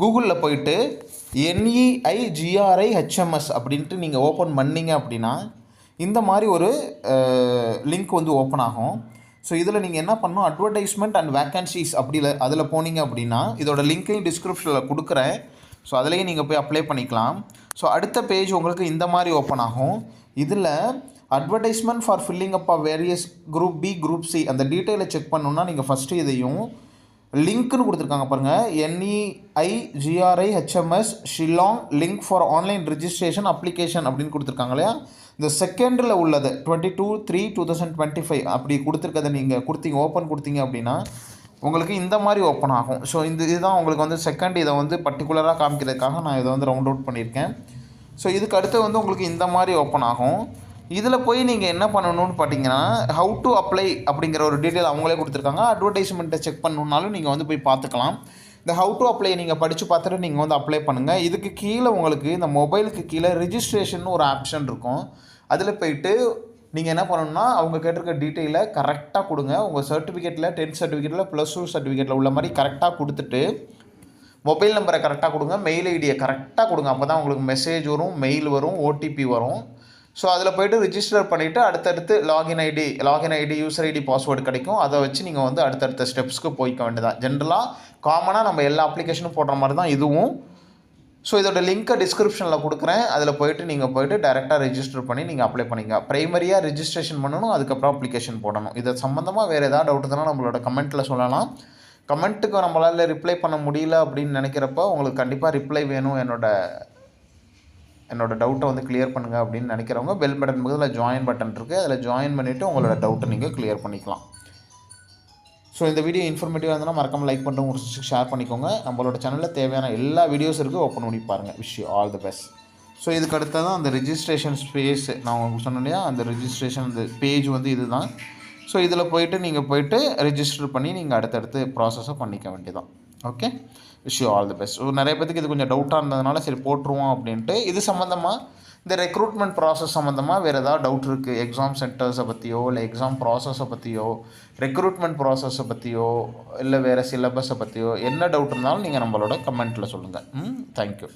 கூகுளில் போயிட்டு என்இஐ GRI HMS அப்படின்ட்டு நீங்கள் ஓப்பன் பண்ணீங்க அப்படின்னா இந்த மாதிரி ஒரு லிங்க் வந்து ஓப்பன் ஆகும். ஸோ இதில் நீங்கள் என்ன பண்ணணும்? அட்வர்டைஸ்மெண்ட் அண்ட் வேக்கன்சிஸ் அப்படி அதில் போனீங்க அப்படின்னா இதோட லிங்க்கையும் டிஸ்கிரிப்ஷனில் கொடுக்குறேன். ஸோ அதுலேயும் நீங்கள் போய் அப்ளை பண்ணிக்கலாம். ஸோ அடுத்த பேஜ் உங்களுக்கு இந்த மாதிரி ஓப்பன் ஆகும். இதில் advertisement for filling up of various group B group C அந்த டீட்டெயிலை செக் பண்ணணுன்னா நீங்கள் ஃபஸ்ட்டு இதையும் லிங்க்னு கொடுத்துருக்காங்க பாருங்கள் NEI GRI HMS Shillong link for online registration application அப்படின்னு கொடுத்துருக்காங்க இல்லையா? இந்த செகண்டில் உள்ளது twenty two three two thousand twenty five அப்படி கொடுத்துருக்கதை நீங்கள் கொடுத்தீங்க ஓப்பன் கொடுத்தீங்க அப்படின்னா உங்களுக்கு இந்த மாதிரி ஓப்பன் ஆகும். ஸோ இந்த இதுதான் உங்களுக்கு வந்து செகண்ட் இதை வந்து பர்டிகுலராக காமிக்கிறதுக்காக நான் இதை வந்து ரவுண்ட் அவுட் பண்ணியிருக்கேன். ஸோ இதுக்கு அடுத்து வந்து உங்களுக்கு இந்த மாதிரி ஓப்பன் ஆகும். இதில் போய் நீங்கள் என்ன பண்ணணும்னு பார்த்தீங்கன்னா ஹவு டு அப்ளை அப்படிங்கிற ஒரு டீட்டெயில் அவங்களே கொடுத்துருக்காங்க. அட்வர்டைஸ்மெண்ட்டை செக் பண்ணணுன்னாலும் நீங்கள் வந்து போய் பார்த்துக்கலாம் இந்த ஹவு டு அப்ளை நீங்கள் படித்து பார்த்துட்டு நீங்கள் வந்து அப்ளை பண்ணுங்கள் இதுக்கு கீழே உங்களுக்கு இந்த மொபைலுக்கு கீழே ரிஜிஸ்ட்ரேஷன் ஒரு ஆப்ஷன் இருக்கும். அதில் போயிட்டு நீங்கள் என்ன பண்ணணும்னா அவங்க கேட்டிருக்க டீட்டெயிலை கரெக்டாக கொடுங்க. உங்கள் சர்டிஃபிகேட்டில் டென்த் சர்டிஃபிகேட்டில் ப்ளஸ் டூ சர்டிஃபிகேட்டில் உள்ள மாதிரி கரெக்டாக கொடுத்துட்டு மொபைல் நம்பரை கரெக்டாக கொடுங்க. மெயில் ஐடியை கரெக்டாக கொடுங்க. அப்போ தான் உங்களுக்கு மெசேஜ் வரும் மெயில் வரும் ஓடிபி வரும். ஸோ அதில் போய்ட்டு ரிஜிஸ்டர் பண்ணிவிட்டு அடுத்தடுத்து login ID login ID user ID password கிடைக்கும். அதை வச்சு நீங்கள் வந்து அடுத்தடுத்த ஸ்டெப்ஸ்க்கு போய்க்க வேண்டியதான் ஜென்ரலாக காமனாக நம்ம எல்லா அப்ளிகேஷனும் போடுற மாதிரி தான் இதுவும். ஸோ இதோட லிங்க்கை டிஸ்கிரிப்ஷனில் கொடுக்குறேன். அதில் போயிட்டு நீங்கள் போயிட்டு டேரெக்டாக ரிஜிஸ்டர் பண்ணி நீங்கள் அப்ளை பண்ணிங்க. ப்ரைமரியாக ரிஜிஸ்ட்ரேஷன் பண்ணணும் அதுக்கப்புறம் அப்ளிகேஷன் போடணும். இதை சம்மந்தமாக வேறு ஏதாவது டவுட் இருந்தால் நம்மளோட கமெண்ட்டில் சொல்லலாம். கமெண்ட்டுக்கு நம்மளால் ரிப்ளை பண்ண முடியல அப்படின்னு நினைக்கிறப்ப உங்களுக்கு கண்டிப்பாக ரிப்ளை வேணும் என்னோட என்னோடய டவுட்டை வந்து கிளியர் பண்ணுங்கள் அப்படின்னு நினைக்கிறவங்க பெல் பட்டன் பக்கத்தில் ஜாயின் பட்டன் இருக்குது அதில் ஜாயின் பண்ணிவிட்டு உங்களோட டவுட்டை நீங்கள் கிளியர் பண்ணிக்கலாம். ஸோ இந்த வீடியோ இன்ஃபர்மேட்டிவாக இருந்தால் மறக்காமல் லைக் பண்ணிட்டு உங்களுக்கு ஷேர் பண்ணிக்கோங்க. நம்மளோட சேனலில் தேவையான எல்லா வீடியோஸ் இருக்குது ஓப்பன் பண்ணி பாருங்கள் wish you all the best so இதுக்கு அடுத்ததான் அந்த ரிஜிஸ்ட்ரேஷன் ஸ்பேஸ் நான் உங்களுக்கு சொன்னேன் இல்லையா? அந்த ரிஜிஸ்ட்ரேஷன் அந்த பேஜ் வந்து இதுதான். ஸோ இதில் போயிட்டு நீங்கள் போயிட்டு ரிஜிஸ்டர் பண்ணி நீங்கள் அடுத்தடுத்து ப்ராசஸை பண்ணிக்க வேண்டியதான் okay wish you all the best so நிறைய பேத்துக்கு இது கொஞ்சம் டவுட்டாக இருந்ததுனால சரி போட்டுருவோம் அப்படின்ட்டு. இது சம்மந்தமாக இந்த ரெக்ரூட்மெண்ட் ப்ராசஸ் சம்மந்தமாக வேறு ஏதாவது டவுட் இருக்குது எக்ஸாம் சென்டர்ஸை பற்றியோ இல்லை எக்ஸாம் ப்ராசஸை பற்றியோ ரெக்ரூட்மெண்ட் ப்ராசஸை பற்றியோ இல்லை வேறு சிலபஸை பற்றியோ என்ன டவுட் இருந்தாலும் நீங்கள் நம்மளோட கமெண்ட்டில் சொல்லுங்கள் ம் தேங்க்யூ